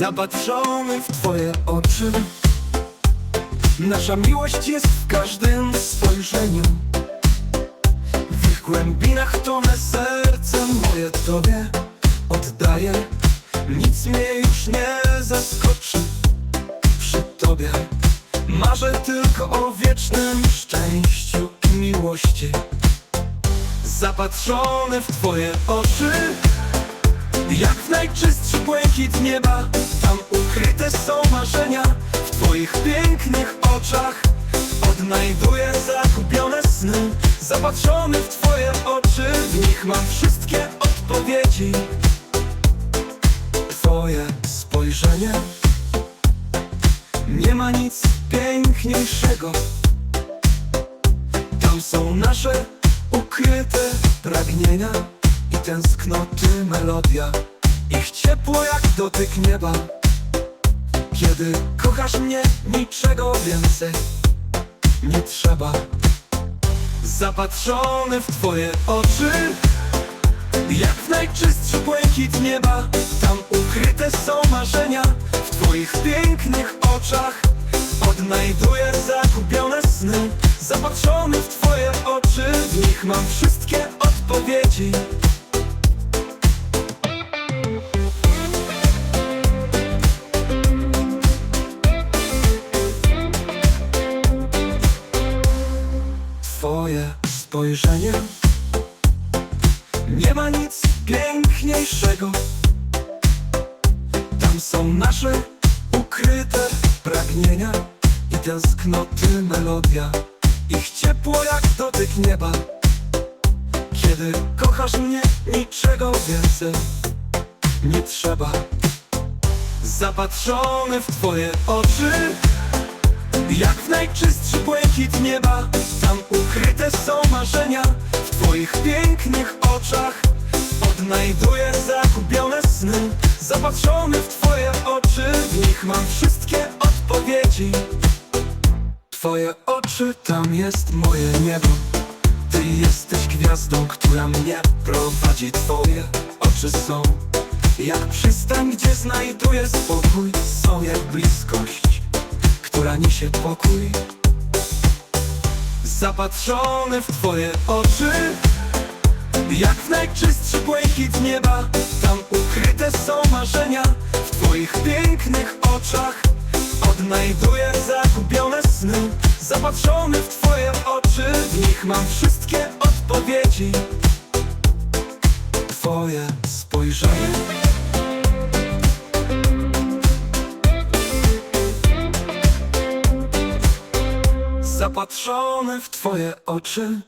Zapatrzony w twoje oczy. Nasza miłość jest w każdym spojrzeniu. W ich głębinach to me serce moje tobie oddaję. Nic mnie już nie zaskoczy przy tobie. Marzę tylko o wiecznym szczęściu i miłości. Zapatrzony w twoje oczy Jak w najczystszy błękit nieba Tam ukryte są marzenia. W twoich pięknych oczach Odnajduję zagubione sny. Zapatrzony w twoje oczy W nich mam wszystkie odpowiedzi. Twoje spojrzenie Nie ma nic piękniejszego. Tam są nasze ukryte pragnienia I tęsknoty melodia Ich ciepło jak dotyk nieba. Kiedy kochasz mnie, niczego więcej nie trzeba. Zapatrzony w twoje oczy Jak w najczystszy błękit nieba. Tam ukryte są marzenia W twoich pięknych oczach. Odnajduję zagubione sny. Zapatrzony w twoje oczy W nich mam wszystkie odpowiedzi Twoje spojrzenie Nie ma nic piękniejszego. Tam są nasze ukryte pragnienia I tęsknoty melodia Ich ciepło jak dotyk nieba. Kiedy kochasz mnie, niczego więcej nie trzeba. Zapatrzony w twoje oczy jak w najczystszy błękit nieba Tam ukryte są marzenia W twoich pięknych oczach Odnajduję zagubione sny. Zapatrzony w twoje oczy W nich mam wszystkie odpowiedzi. Twoje oczy, tam jest moje niebo. Ty jesteś gwiazdą, która mnie prowadzi. Twoje oczy są jak przystań, gdzie znajduję spokój. Są jak bliskość która niesie pokój. Zapatrzony w twoje oczy. Jak w najczystszy błękit nieba. Tam ukryte są marzenia W twoich pięknych oczach. Odnajduję zagubione sny. Zapatrzony w twoje oczy. W nich mam wszystkie odpowiedzi. Twoje Zapatrzony w twoje oczy